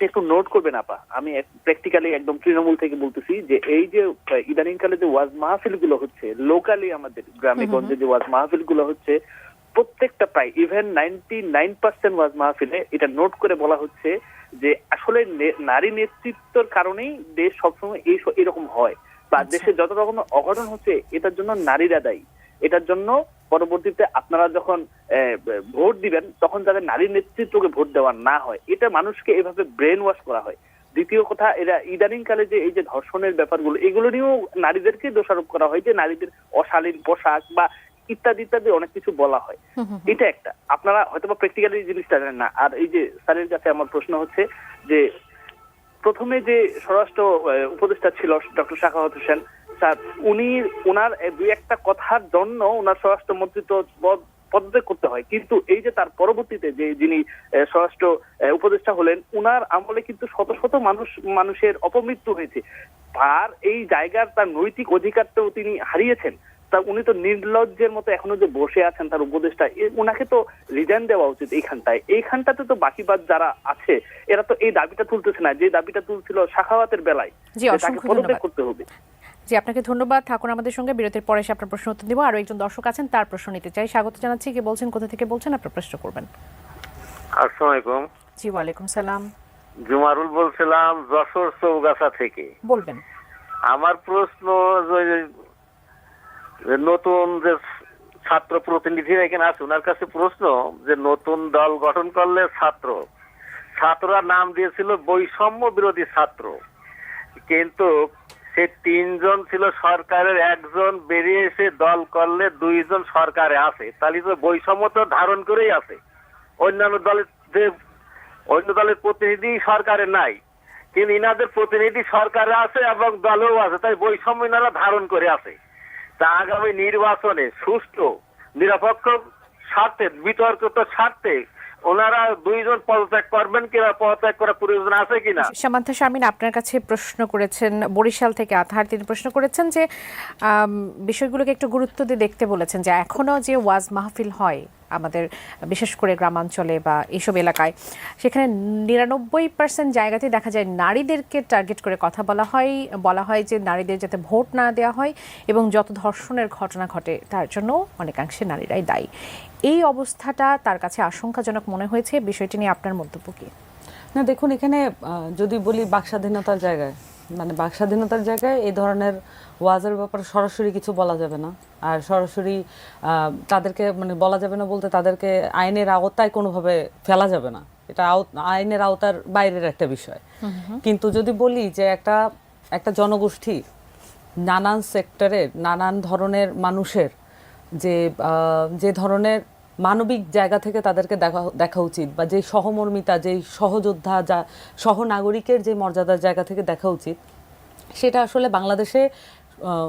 একটু নোট করবেন আপা। আমি প্র্যাকটিক্যালি একদম তৃণমূল থেকে বলতেছি যে এই যে ইদানিংকালে যে ওয়াজ মাহফিলগুলো হচ্ছে লোকালি আমাদের গ্রামে গঞ্জে যে ওয়াজ মাহফিলগুলো হচ্ছে প্রত্যেকটা প্রায় ইভেন নাইনটি নাইন পার্সেন্ট ওয়াজ মাহফিলে এটা নোট করে বলা হচ্ছে যে আসলে নারী নেতৃত্বের কারণেই দেশ সবসময় এই এরকম হয়। বা দেশে যত রকমের অঘটন হচ্ছে এটার জন্য নারীরা দায়ী। এটার জন্য পরবর্তীতে আপনারা যখন ভোট দিবেন তখন যাদের নারী নেতৃত্বকে ভোট দেওয়া না হয়। এটা মানুষকে এভাবে ব্রেন ওয়াশ করা হয়। দ্বিতীয় কথা এরা ইদানিং কালে যে এই যে ধর্ষণের ব্যাপারগুলো এগুলো নিয়েও নারীদেরকে দোষারোপ করা হয় যে নারীদের অশালীন পোশাক বা ইত্যাদি ইত্যাদি অনেক কিছু বলা হয়। এটা একটা। আপনারা হয়তো বা প্র্যাকটিক্যালি জিনিসটা জানেন না। আর এই যে স্যারের কাছে আমার প্রশ্ন হচ্ছে যে প্রথমে যে স্বরাষ্ট্র উপদেষ্টা ছিল ডক্টর শাখাওয়াত হোসেন স্যার উনি ওনার দুই একটা কথার জন্য ওনার স্বরাষ্ট্র মন্ত্রিত্ব পদ পদত্যাগ করতে হয়। কিন্তু এই যে তার পরবর্তীতে যে যিনি স্বরাষ্ট্র উপদেষ্টা হলেন উনার আমলে কিন্তু শত শত মানুষ মানুষের অপমৃত্যু হয়েছে। তার এই জায়গার তার নৈতিক অধিকারটাও তিনি হারিয়েছেন। তা উনি তো নির্লজ্জের মতো এখনও যে বসে আছেন তার উপদেষ্টা উনাকে তো রিজাইন দেওয়া উচিত এইখানটায়। এইখানটাতে তো বাকিবাদ যারা আছে এরা তো এই দাবিটা তুলতেছে না। যে দাবিটা তুলছিল শাখাওয়াতের বেলায় তাকে পদত্যাগ করতে হবে। জি আপনাকে ধন্যবাদ। থাকুন আমাদের সঙ্গে। বিরতির পরে এসে আপনার প্রশ্ন উত্তর দিব। আরও একজন দর্শক আছেন তার প্রশ্ন নিতে চাই। স্বাগত জানাচ্ছি। কে বলছেন কোথা থেকে বলছেন আপনার প্রশ্ন করবেন। আসসালামু আলাইকুম। জি ওয়ালাইকুম সালাম। জুমারুল বলছিলাম যশোর চৌগাছা থেকে। বলবেন। আমার প্রশ্ন নতুন যে ছাত্র প্রতিনিধিরা এখানে আছে ওনার কাছে প্রশ্ন যে নতুন দল গঠন করলে ছাত্র ছাত্ররা নাম দিয়েছিল বৈষম্য বিরোধী ছাত্র। কিন্তু সে তিনজন ছিল সরকারের, একজন বেরিয়ে এসে দল করলে দুইজন সরকারে আছে। তাহলে তো বৈষম্য তো ধারণ করেই আছে। অন্যান্য দলের যে, অন্য দলের প্রতিনিধি সরকারে নাই। কিন্তু ইনাদের প্রতিনিধি সরকারে আছে এবং দলেও আছে, তাই বৈষম্য ইনারা ধারণ করে আছে। তা আগামী নির্বাচনে সুষ্ঠু, নিরপেক্ষ স্বার্থে, বিতর্কিত স্বার্থে ওনারা দুইজন পদত্যাগ করবেন কিনা পদত্যাগ করার প্রয়োজন আছে কিনা সামান্থা শামিন আপনার কাছে প্রশ্ন করেছেন, বরিশাল থেকে আধার তিনি প্রশ্ন করেছেন যে বিষয়গুলোকে একটু গুরুত্ব দিয়ে দেখতে বলেছেন যে এখনও যে ওয়াজ মাহফিল হয় আমাদের বিশেষ করে গ্রামাঞ্চলে বা এইসব এলাকায়। সেখানে নিরানব্বই পার্সেন্ট জায়গাতেই দেখা যায় নারীদেরকে টার্গেট করে কথা বলা হয়। বলা হয় যে নারীদের যাতে ভোট না দেওয়া হয় এবং যত ধর্ষণের ঘটনা ঘটে, তার জন্য অনেকাংশে নারীরাই দায়ী। এই অবস্থাটা তার কাছে আশঙ্কাজনক মনে হয়েছে। বিষয়টি নিয়ে আপনার মন্তব্য কি? না, দেখুন, এখানে যদি বলি বাকস্বাধীনতার জায়গায় মানে বাকস্বাধীনতার জায়গায় এই ধরনের ওয়াজের ব্যাপারে সরাসরি কিছু বলা যাবে না। আর সরাসরি আহ, তাদেরকে মানে বলা যাবে না বলতে তাদেরকে আইনের আওতায় কোনোভাবে ফেলা যাবে না। এটা আইনের আওতার বাইরের একটা বিষয়। কিন্তু যদি বলি যে একটা একটা জনগোষ্ঠী নানান সেক্টরের নানান ধরনের মানুষের যে যে ধরনের মানবিক জায়গা থেকে তাদেরকে দেখা দেখা উচিত বা যে সহমর্মিতা যে সহযোদ্ধা যা সহনাগরিকের যে মর্যাদার জায়গা থেকে দেখা উচিত সেটা আসলে বাংলাদেশে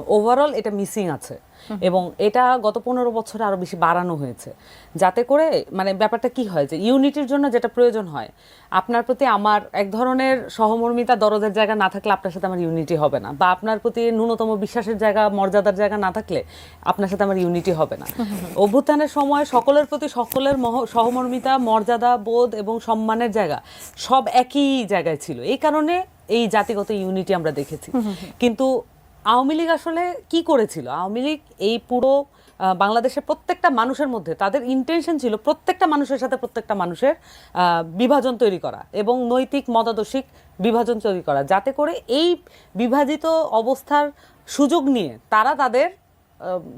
ওভারঅল এটা মিসিং আছে। এবং এটা গত পনেরো বছরে আরও বেশি বাড়ানো হয়েছে। যাতে করে মানে ব্যাপারটা কি হয় যে ইউনিটির জন্য যেটা প্রয়োজন হয় আপনার প্রতি আমার এক ধরনের সহমর্মিতা দরদের জায়গা না থাকলে আপনার সাথে আমার ইউনিটি হবে না। বা আপনার প্রতি ন্যূনতম বিশ্বাসের জায়গা মর্যাদার জায়গা না থাকলে আপনার সাথে আমার ইউনিটি হবে না। অভ্যুত্থানের সময় সকলের প্রতি সকলের মহ- সহমর্মিতা মর্যাদা বোধ এবং সম্মানের জায়গা সব একই জায়গায় ছিল। এই কারণে এই জাতিগত ইউনিটি আমরা দেখেছি। কিন্তু আওয়ামী লীগ আসলে কি করেছিল? আওয়ামী লীগ এই পুরো বাংলাদেশের প্রত্যেকটা মানুষের মধ্যে, তাদের ইন্টেনশন ছিল প্রত্যেকটা মানুষের সাথে প্রত্যেকটা মানুষের বিভাজন তৈরি করা এবং নৈতিক, মতাদর্শিক বিভাজন তৈরি করা। যাতে করে এই বিভাজিত অবস্থার সুযোগ নিয়ে তারা তাদের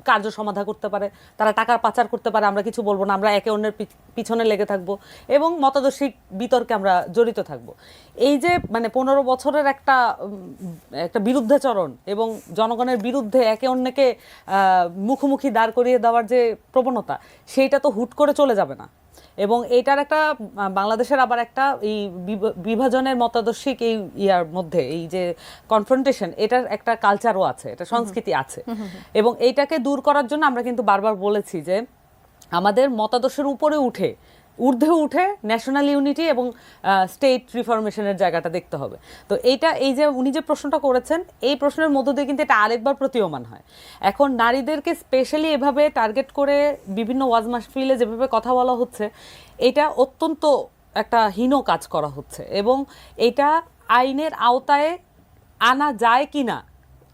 কার্য সমাধা করতে পারে, তারা টাকার পাচার করতে পারে, আমরা কিছু বলব না, আমরা একে অন্যের পিছনে লেগে থাকব এবং মতাদর্শিক বিতর্কে আমরা জড়িত থাকব। এই যে মানে পনেরো বছরের একটা একটা বিরুদ্ধাচরণ এবং জনগণের বিরুদ্ধে একে অন্যকে মুখোমুখি দাঁড় করিয়ে দেওয়ার যে প্রবণতা, সেইটা তো হুট করে চলে যাবে না। এবং এটার একটা বাংলাদেশের আবার একটা এই বিভ- বিভাজনের মতাদর্শিক এই ইয়ার মধ্যে এই যে কনফ্রন্টেশন এটার একটা কালচারও আছে এটা সংস্কৃতি আছে। এবং এইটাকে দূর করার জন্য আমরা কিন্তু বারবার বলেছি যে আমাদের মতাদর্শের উপরে উঠে ঊর্ধ্বে উঠে ন্যাশনাল ইউনিটি এবং স্টেট রিফরমেশনের জায়গাটা দেখতে হবে। তো এইটা, এই যে উনি যে প্রশ্নটা করেছেন, এই প্রশ্নের মধ্য দিয়ে কিন্তু এটা আরেকবার প্রতীয়মান হয়। এখন নারীদেরকে স্পেশালি এভাবে টার্গেট করে বিভিন্ন ওয়াজ মাহফিলে যেভাবে কথা বলা হচ্ছে, এটা অত্যন্ত একটা হীন কাজ করা হচ্ছে এবং এটা আইনের আওতায় আনা যায় কি না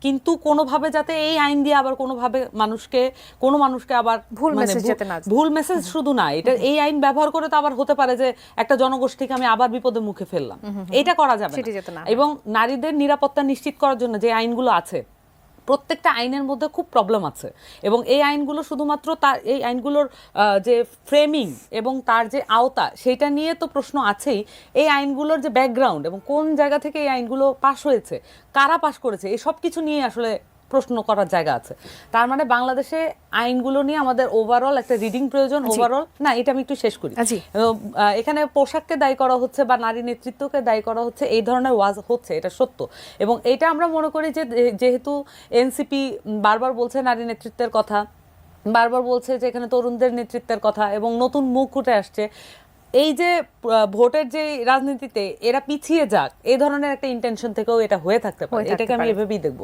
কিন্তু কোনোভাবে যাতে এই আইন দিয়ে আবার কোনোভাবে মানুষকে কোনো মানুষকে আবার ভুল মেসেজ যেতে না ভুল মেসেজ শুধু না এটা এই আইন ব্যবহার করে তো আবার হতে পারে যে একটা জনগোষ্ঠীকে আমি আবার বিপদে মুখে ফেললাম। এটা করা যাবে না। এবং নারীদের নিরাপত্তা নিশ্চিত করার জন্য যে আইনগুলো আছে প্রত্যেকটা আইনের মধ্যে খুব প্রবলেম আছে। এবং এই আইনগুলো শুধুমাত্র তার এই আইনগুলোর যে ফ্রেমিং এবং তার যে আওতা সেটা নিয়ে তো প্রশ্ন আছেই। এই আইনগুলোর যে ব্যাকগ্রাউন্ড এবং কোন জায়গা থেকে এই আইনগুলো পাশ হয়েছে, কারা পাশ করেছে, এই সব কিছু নিয়ে আসলে প্রশ্ন করার জায়গা আছে। তার মানে বাংলাদেশে আইনগুলো নিয়ে আমাদের ওভারঅল একটা রিডিং প্রয়োজন ওভারঅল না এটা আমি একটু শেষ করি। এখানে পোশাককে দায়ী করা হচ্ছে বা নারী নেতৃত্বকে দায়ী করা হচ্ছে এই ধরনের ওয়াজ হচ্ছে এটা সত্য। এবং এটা আমরা মনে করি যে- যেহেতু এনসিপি বারবার বলছে নারী নেতৃত্বের কথা বারবার বলছে যে এখানে তরুণদের নেতৃত্বের কথা এবং নতুন মুখ উঠে আসছে এই যে ভোটের যে রাজনীতিতে এরা পিছিয়ে যাক এই ধরনের একটা ইন্টেনশন থেকেও এটা হয়ে থাকতে পারে। এটাকে আমি এভাবেই দেখব।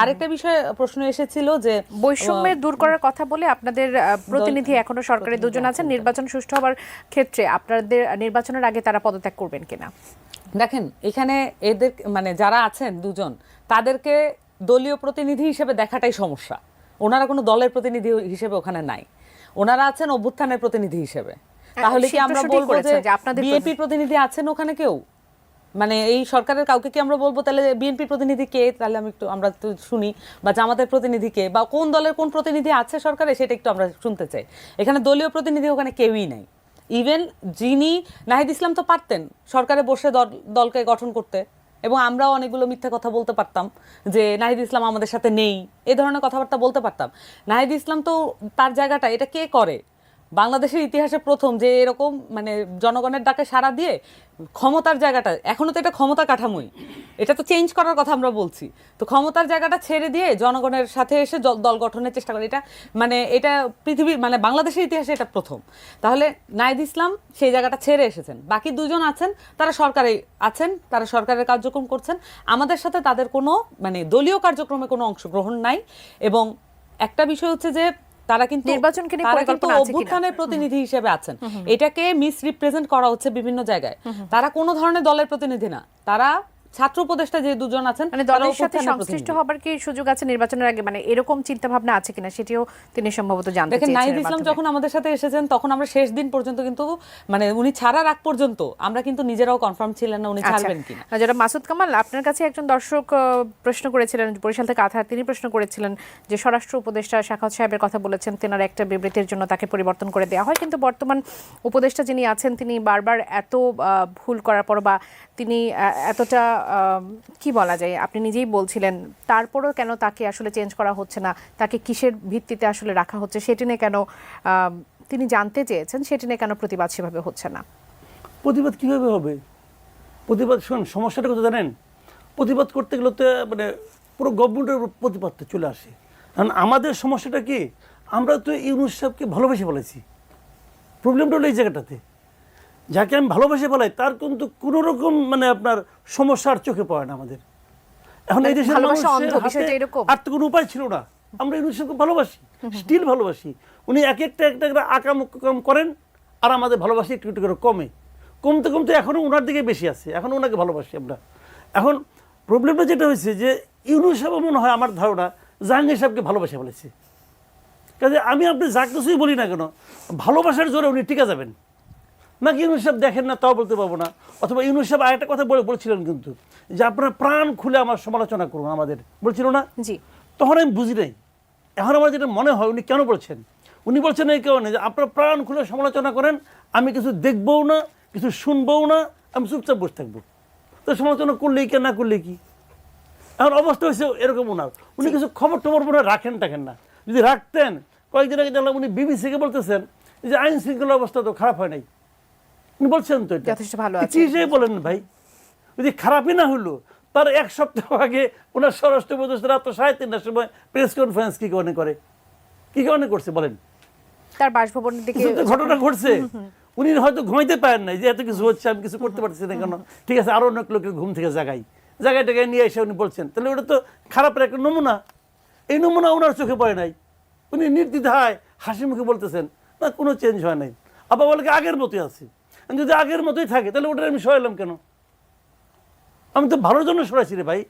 আরেকটা বিষয় প্রশ্ন এসেছিল যে বৈষম্য দূর করার কথা বলে আপনাদের প্রতিনিধি এখনও সরকারের দুজন আছেন। নির্বাচন সুষ্ঠু হওয়ার ক্ষেত্রে আপনাদের নির্বাচনের আগে তারা পদত্যাগ করবেন কিনা? দেখেন এখানে এদের মানে যারা আছেন দুজন তাদেরকে দলীয় প্রতিনিধি হিসেবে দেখাটাই সমস্যা। ওনারা কোনো দলের প্রতিনিধি হিসেবে ওখানে নাই। ওনারা আছেন অভ্যুত্থানের প্রতিনিধি হিসেবে। তাহলে কি আমরা বলব যে আপনাদের বিএনপি প্রতিনিধি আছেন ওখানে কেউ? মানে এই সরকারের কাউকে কি আমরা বলব? তাহলে বিএনপি প্রতিনিধি কে? তাহলে আমি একটু আমরা একটু শুনি। বা জামাতের প্রতিনিধি কে? বা কোন দলের কোন প্রতিনিধি আছে সরকারে সেটা একটু আমরা শুনতে চাই। এখানে দলীয় প্রতিনিধি ওখানে কেউই নাই। ইভেন যিনি নাহিদ ইসলাম তো পারতেন সরকারে বসে দল- দলকে গঠন করতে। এবং আমরাও অনেকগুলো মিথ্যা কথা বলতে পারতাম যে নাহিদ ইসলাম আমাদের সাথে নেই। এ ধরনের কথাবার্তা বলতে পারতাম। নাহিদ ইসলাম তো তার জায়গাটা এটা কে করে? বাংলাদেশের ইতিহাসে প্রথম যে এরকম মানে জনগণের ডাকে সাড়া দিয়ে ক্ষমতার জায়গাটা, এখনও তো এটা ক্ষমতা কাঠামোই। এটা তো চেঞ্জ করার কথা আমরা বলছি। তো ক্ষমতার জায়গাটা ছেড়ে দিয়ে জনগণের সাথে এসে দল গঠনের চেষ্টা করে। এটা মানে এটা পৃথিবীর মানে বাংলাদেশের ইতিহাসে এটা প্রথম। তাহলে নাইদ ইসলাম সেই জায়গাটা ছেড়ে এসেছেন। বাকি দুজন আছেন, তারা সরকারে আছেন, তারা সরকারের কার্যক্রম করছেন। আমাদের সাথে তাদের কোনো মানে দলীয় কার্যক্রমে কোনো অংশগ্রহণ নাই। এবং একটা বিষয় হচ্ছে যে তারা কিন্তু নির্বাচনকে নিয়ে তারা কিন্তু অভ্যুত্থানের প্রতিনিধি হিসেবে আছেন। এটাকে মিস রিপ্রেজেন্ট করা হচ্ছে বিভিন্ন জায়গায়। তারা কোনো ধরনের দলের প্রতিনিধি না। তারা ছাত্র উপদেষ্টা যে দুজন আছেন মানে দলের সাথে সংশ্লিষ্ট হবার কি সুযোগ আছে নির্বাচনের আগে? মানে এরকম চিন্তা ভাবনা আছে কিনা সেটিও তিনি সম্ভবত জানতে দেখেন চেয়েছেন নাহিদ ইসলাম যখন আমাদের সাথে এসেছেন তখন আমরা শেষ দিন পর্যন্ত কিন্তু মানে উনি ছাড়ার আগ পর্যন্ত আমরা কিন্তু নিজেরাও কনফার্ম ছিলেন না উনি আচ্ছা। ছাড়বেন কিনা। যারা মাসুদ কামাল আপনার কাছে একজন দর্শক প্রশ্ন করেছিলেন বরিশাল থেকে আধার তিনি প্রশ্ন করেছিলেন যে স্বরাষ্ট্র উপদেষ্টা শাখাত সাহেবের কথা বলেছেন তেনার একটা বিবৃতির জন্য তাকে পরিবর্তন করে দেওয়া হয়। কিন্তু বর্তমান উপদেষ্টা যিনি আছেন তিনি বারবার এত ভুল করার পর বা তিনি এতটা কি বলা যায়? আপনি নিজেই বলছিলেন, তারপরেও কেন তাকে আসলে চেঞ্জ করা হচ্ছে না? তাকে কিসের ভিত্তিতে আসলে রাখা হচ্ছে? সেটি নিয়ে কেন তিনি জানতে চেয়েছেন, সেটি নিয়ে কেন প্রতিবাদ সেভাবে হচ্ছে না? প্রতিবাদ কীভাবে হবে? প্রতিবাদ, শোন, সমস্যাটা কথা জানেন? প্রতিবাদ করতে গেলে তো মানে পুরো গভর্নমেন্টের প্রতিবাদটা চলে আসে। কারণ আমাদের সমস্যাটা কি? আমরা তো ইউনুস সাহেবকে ভালোবেসে বলেছি। প্রবলেমটা হলো এই জায়গাটাতে। যাকে আমি ভালোবেসে বলাই তার কিন্তু কোনো রকম মানে আপনার সমস্যার চোখে পড়ে না আমাদের। এখন এই মানে দেশের? আর তো কোনো উপায় ছিল না। আমরা ইউনুস সাহেবকে ভালোবাসি স্টিল ভালোবাসি। উনি এক একটা একটা একটা আকাম কাম করেন আর আমাদের ভালোবাসি একটু একটু করে কমে। কমতে কমতে এখনও ওনার দিকে বেশি আছে এখন ওনাকে ভালোবাসি আমরা। এখন প্রবলেমটা যেটা হয়েছে যে ইউনুস সাহেব মনে হয় আমার ধারণা জাহাঙ্গীর সাহেবকে ভালোবাসে বলেছে কাজে আমি আপনি যা কিছুই বলি না কেন ভালোবাসার জোরে উনি টিকা যাবেন। নাকি ইউনুস সাহেব দেখেন না তাও বলতে পারব না। অথবা ইউনুস সাহেব আরেকটা কথা বলে বলছিলেন কিন্তু যে আপনারা প্রাণ খুলে আমার সমালোচনা করুন আমাদের। বলছিল না? জি। তখন আমি বুঝি নাই। এখন আমার যেটা মনে হয় উনি কেন বলছেন? উনি বলছেন এই কারণে যে আপনারা প্রাণ খুলে সমালোচনা করেন আমি কিছু দেখবও না কিছু শুনবও না আমি চুপচাপ বসে থাকব। তো সমালোচনা করলেই কে না করলে কি? এখন অবস্থা হয়েছে এরকম ওনার উনি কিছু খবর টবর মনে রাখেন টাকেন না। যদি রাখতেন কয়েকদিন আগে দেখলাম উনি বিবিসিকে বলতেছেন যে আইন শৃঙ্খলা অবস্থা তো খারাপ হয় নাই। উনি বলছেন তো এটা। যথেষ্ট ভালো আছে। চিজে বলেন ভাই যদি খারাপই না হলো তার এক সপ্তাহ আগে ওনার স্বরাষ্ট্র উপদেষ্টা রাত সাড়ে তিনটার সময় প্রেস কনফারেন্স কি কারণে করে? কি কারণে করছে বলেন? তার বাসভবনের দিকে ঘটনা ঘটছে উনি হয়তো ঘুমাইতে পারেন নাই যে এত কিছু হচ্ছে আমি কিছু করতে পারতেছি না কেন? ঠিক আছে আরও অনেক লোকের ঘুম থেকে জাগাই। জায়গায় টাগায় নিয়ে এসে উনি বলছেন। তাহলে ওটা তো খারাপের একটা নমুনা। এই নমুনা ওনার চোখে পড়ে নাই। উনি নির্দ্বিধায় হাসি মুখে বলতেছেন না কোনো চেঞ্জ হয় নাই। আবার বলে আগের মতোই আছে। যদি আগের মতোই থাকে, তাহলে ওটা আমি সরাইলাম কেন? আমি তো ভালোর জন্য সরাইছি রে ভাই।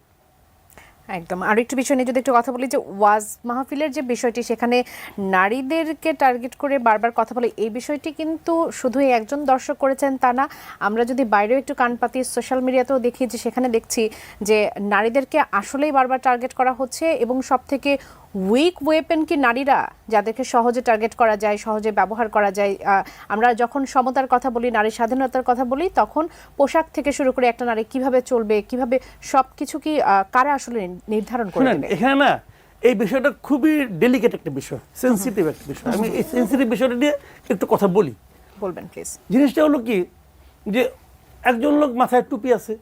একদম। আর একটু বিষয় নিয়ে যদি একটু কথা বলি যে ওয়াজ মাহফিলের যে বিষয়টি, সেখানে নারীদেরকে টার্গেট করে বারবার কথা বলে, এই বিষয়টি কিন্তু শুধু একজন দর্শক করেছেন তা না। আমরা যদি বাইরেও একটু কান পাতি সোশ্যাল মিডিয়াতেও দেখি যে সেখানে দেখছি যে নারীদেরকে আসলেই বারবার টার্গেট করা হচ্ছে এবং সব থেকে উইক ওয়েপেন কি নারীরা? যাদেরকে সহজে টার্গেট করা যায় সহজে ব্যবহার করা যায় আমরা যখন সমতার কথা বলি নারী স্বাধীনতার কথা বলি তখন পোশাক থেকে শুরু করে একটা নারী কীভাবে চলবে কীভাবে সব কিছু কি কারা আসলে নির্ধারণ করে এখানে না এই বিষয়টা খুবই ডেলিকেট একটা বিষয় সেন্সিটিভ একটা বিষয়। আমি এই সেন্সিটিভ বিষয়টা নিয়ে একটু কথা বলি। বলবেন প্লিজ জিনিসটা হলো কি যে একজন লোক মাথায় টুপি আছে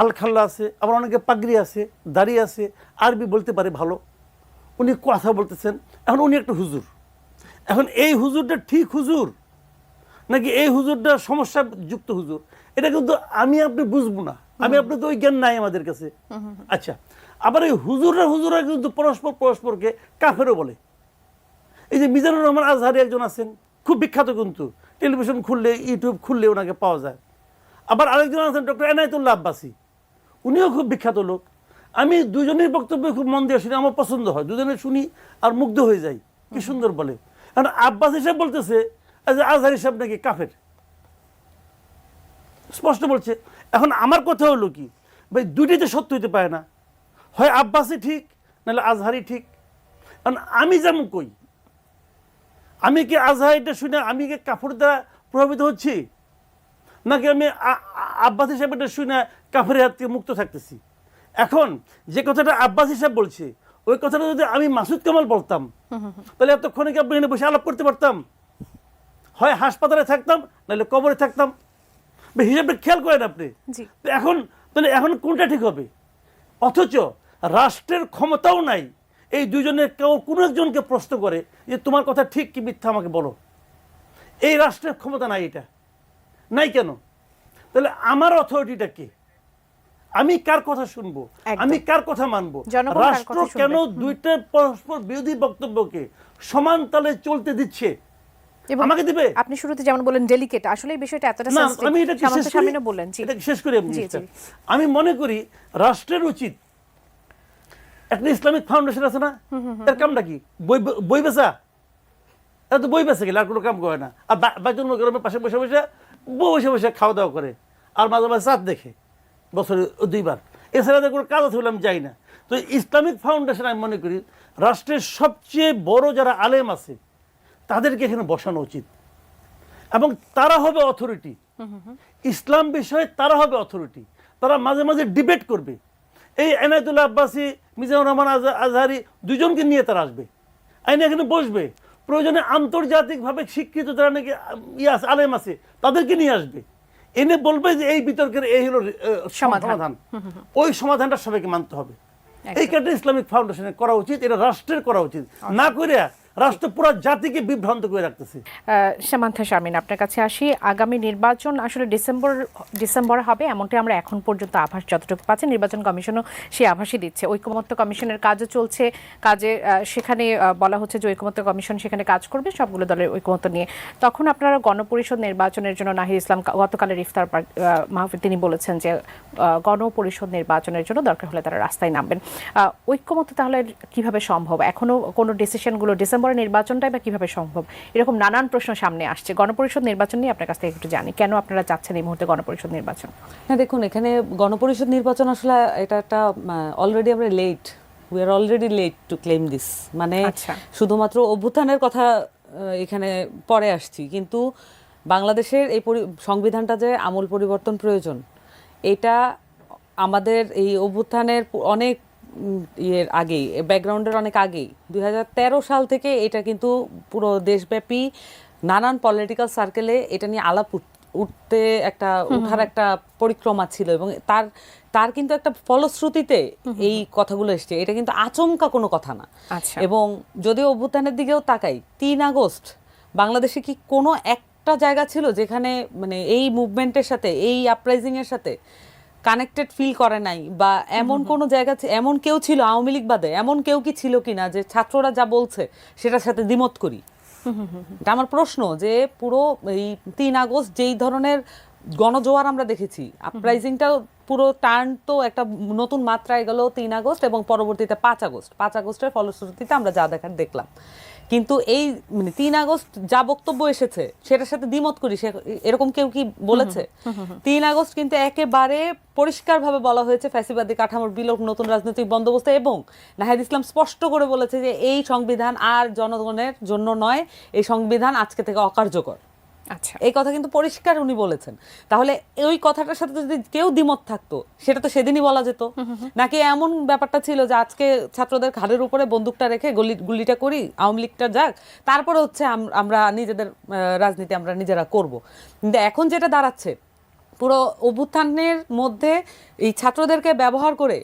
আলখাল্লা আছে আবার অনেকে পাগড়ি আছে দাড়ি আছে আরবি বলতে পারে ভালো। উনি কথা বলতেছেন। এখন উনি একটা হুজুর। এখন এই হুজুরটা ঠিক হুজুর? নাকি এই হুজুরটা সমস্যা যুক্ত হুজুর? এটা কিন্তু আমি আপনি বুঝব না। আমি আপনি তো ওই জ্ঞান নাই আমাদের কাছে। আচ্ছা আবার এই হুজুররা হুজুররা কিন্তু পরস্পর পরস্পরকে কাফেরও বলে। এই যে মিজানুর রহমান আজহারি একজন আছেন খুব বিখ্যাত কিন্তু। টেলিভিশন খুললে ইউটিউব খুললে ওনাকে পাওয়া যায়। আবার আরেকজন আছেন ডক্টর এনায়তুল্লাহ আব্বাসি। উনিও খুব বিখ্যাত লোক। আমি দুজনের বক্তব্য খুব মন দিয়ে শুনি, আমার পছন্দ হয়। দুজনে শুনি আর মুগ্ধ হয়ে যাই। কি সুন্দর বলে। কারণ আব্বাস হিসাব বলতেছে আজহার হিসাব নাকি কাফের। স্পষ্ট বলছে। এখন আমার কথা হলো কি, ভাই দুইটাই তো সত্য হইতে পারে না। হয় আব্বাসই ঠিক, নাহলে আজহারি ঠিক। কারণ আমি যেমন কই, আমি কি আজহারিটা শুনে আমি কি কাপড় দ্বারা প্রভাবিত হচ্ছি? নাকি আমি আব্বাস হিসাবে এটা শুনে কাফের হাত থেকে মুক্ত থাকতেছি? এখন যে কথাটা আব্বাস হিসাব বলছে ওই কথাটা যদি আমি মাসুদ কামাল বলতাম তাহলে এতক্ষণে কি আপনি এখানে বসে আলাপ করতে পারতাম? হয় হাসপাতালে থাকতাম নাহলে কবরে থাকতাম। হিসাবটা খেয়াল করেন আপনি। তো এখন তাহলে এখন কোনটা ঠিক হবে? অথচ রাষ্ট্রের ক্ষমতাও নাই এই দুজনের কেউ কোনো একজনকে প্রশ্ন করে যে তোমার কথা ঠিক কি মিথ্যা আমাকে বলো। এই রাষ্ট্রের ক্ষমতা নাই এটা। নাই কেন? তাহলে আমার অথরিটিটা কে? আমি কার কথা শুনব? আমি কার কথা মানবো? রাষ্ট্র কেন দুইটা পরস্পর বিরোধী বক্তব্যকে সমান তালে চলতে দিচ্ছে? আমাকে দিবে? আপনি শুরুতে যেমন বলেন ডেলিকেট আসলে এই বিষয়টা এতটা আমি এটা বললেন এটা শেষ করি আমি মনে করি রাষ্ট্রের উচিত একটা ইসলামিক ফাউন্ডেশন আছে না? এর কামটা কি? বই বই বেচা? এরা তো বই বেচে গেলে আর কোনো কাম করে না। আর পাশে বসে বসে বসে বসে খাওয়া দাওয়া করে। আর মাঝে মাঝে চাঁদ দেখে। বছরে দুইবার। এছাড়া তো কোনো কাজ আছে বলে আমি যাই না। তো ইসলামিক ফাউন্ডেশন আমি মনে করি, রাষ্ট্রের সবচেয়ে বড় যারা আলেম আছে, তাদেরকে এখানে বসানো উচিত। এবং তারা হবে অথরিটি ইসলাম বিষয়ে তারা হবে অথরিটি তারা মাঝে মাঝে ডিবেট করবে। এই এনায়তুল্লাহ আব্বাসী, মিজানুর রহমান আজ- আজহারি দুজনকে নিয়ে তারা আসবে। আইনে এখানে বসবে। প্রয়োজনে আন্তর্জাতিকভাবে শিক্ষিত যারা নাকি ইয়ে আছে, আলেম আছে, তাদেরকে নিয়ে আসবে। এনে বলবে যে এই বিতর্কের এই হলো সমাধান। ওই সমাধানটা সবাইকে মানতে হবে। এই কারণে ইসলামিক ফাউন্ডেশনের করা উচিত এটা রাষ্ট্রের করা উচিত। না করে রাষ্ট্র পুরো জাতিকে বিভ্রান্ত করে রাখতেছে। সামান্থা শারমিন আপনার কাছে আসি। আগামী নির্বাচন আসলে ডিসেম্বর ডিসেম্বর হবে এমনটাই আমরা এখন পর্যন্ত আভাস যতটুকু পাচ্ছি। নির্বাচন কমিশনও সেই আভাসই দিচ্ছে। ঐকমত্য কমিশনের কাজও চলছে কাজে সেখানে বলা হচ্ছে যে ঐকমত্য কমিশন সেখানে কাজ করবে সবগুলো দলের ঐকমত্য নিয়ে। তখন আপনারা গণপরিষদ নির্বাচনের জন্য নাহির ইসলাম গতকালের ইফতার মাহফিল তিনি বলেছেন যে গণপরিষদ নির্বাচনের জন্য দরকার হলে তারা রাস্তায় নামবেন। আহ, ঐক্যমত্য তাহলে কীভাবে সম্ভব? এখনও কোনো ডিসিশনগুলো ডিসেম্বরের নির্বাচনটাই বা কীভাবে সম্ভব? এরকম নানান প্রশ্ন সামনে আসছে। গণপরিষদ নির্বাচন নিয়ে আপনার কাছ থেকে একটু জানি। কেন আপনারা চাচ্ছেন এই মুহূর্তে গণপরিষদ নির্বাচন? হ্যাঁ দেখুন এখানে গণপরিষদ নির্বাচন আসলে এটা একটা অলরেডি আমরা late we are already late to claim this মানে আচ্ছা। শুধুমাত্র অভ্যুত্থানের কথা এখানে পরে আসছি। কিন্তু বাংলাদেশের এই সংবিধানটা যে আমূল পরিবর্তন প্রয়োজন এটা আমাদের এই অভ্যুত্থানের অনেক ইয়ের আগেই ব্যাকগ্রাউন্ডের অনেক আগেই। দুই হাজার তেরো সাল থেকে এটা কিন্তু পুরো দেশব্যাপী নানান পলিটিক্যাল সার্কেলে এটা নিয়ে আলাপ উঠ- উঠতে একটা উঠার একটা পরিক্রমা ছিল এবং তার তার কিন্তু একটা ফলশ্রুতিতে এই কথাগুলো এসছে। এটা কিন্তু আচমকা কোনো কথা না। আচ্ছা। এবং যদি অভ্যুত্থানের দিকেও তাকাই তিন আগস্ট বাংলাদেশে কি কোনো একটা জায়গা ছিল যেখানে মানে এই মুভমেন্টের সাথে এই আপরাইজিং এর সাথে কানেক্টেড ফিল করে নাই বা এমন কোনো জায়গা এমন কেউ ছিল আওয়ামী লীগ বাদে এমন কেউ কি ছিল কিনা যে ছাত্ররা যা বলছে সেটার সাথে দ্বিমত করি? এটা আমার প্রশ্ন যে পুরো এই তিন আগস্ট যেই ধরনের গণজোয়ার আমরা দেখেছি আপরাইজিংটাও পুরো টার্ন তো একটা নতুন মাত্রায় গেল তিন আগস্ট এবং পরবর্তীতে পাঁচ আগস্ট। পাঁচ আগস্টের ফলশ্রুতিতে আমরা যা দেখার দেখলাম। কিন্তু এই মানে তিন আগস্ট যা বক্তব্য এসেছে সেটার সাথে দ্বিমত করি সে এরকম কেউ কি বলেছে? তিন আগস্ট কিন্তু একেবারে পরিষ্কারভাবে বলা হয়েছে ফ্যাসিবাদী কাঠামোর বিলোপ নতুন রাজনৈতিক বন্দোবস্ত এবং নাহিদ ইসলাম স্পষ্ট করে বলেছে যে এই সংবিধান আর জনগণের জন্য নয় এই সংবিধান আজকে থেকে অকার্যকর। আচ্ছা। এই কথা কিন্তু পরিষ্কার উনি বলেছেন। তাহলে ওই কথাটার সাথে যদি কেউ দ্বিমত থাকতো সেটা তো সেদিনই বলা যেত। নাকি এমন ব্যাপারটা ছিল যে আজকে ছাত্রদের ঘাড়ের উপরে বন্দুকটা রেখে গুলি গুলিটা করি আওয়ামী লীগটা যাক তারপরে হচ্ছে আমরা নিজেদের রাজনীতি আমরা নিজেরা করব। কিন্তু এখন যেটা দাঁড়াচ্ছে পুরো অভ্যুত্থানের মধ্যে এই ছাত্রদেরকে ব্যবহার করে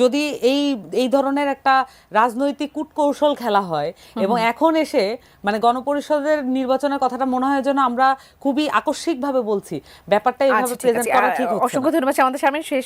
যদি এই এই ধরনের একটা রাজনৈতিক কূটকৌশল খেলা হয় এবং এখন এসে মানে গণপরিষদের নির্বাচনের কথাটা মনে হয় যেন আমরা খুবই আকস্মিকভাবে বলছি। ব্যাপারটা আচ্ছা এইভাবে প্রেজেন্ট করা ঠিক হচ্ছে অসংখ্য ধন্যবাদ। আমাদের সামনে শেষ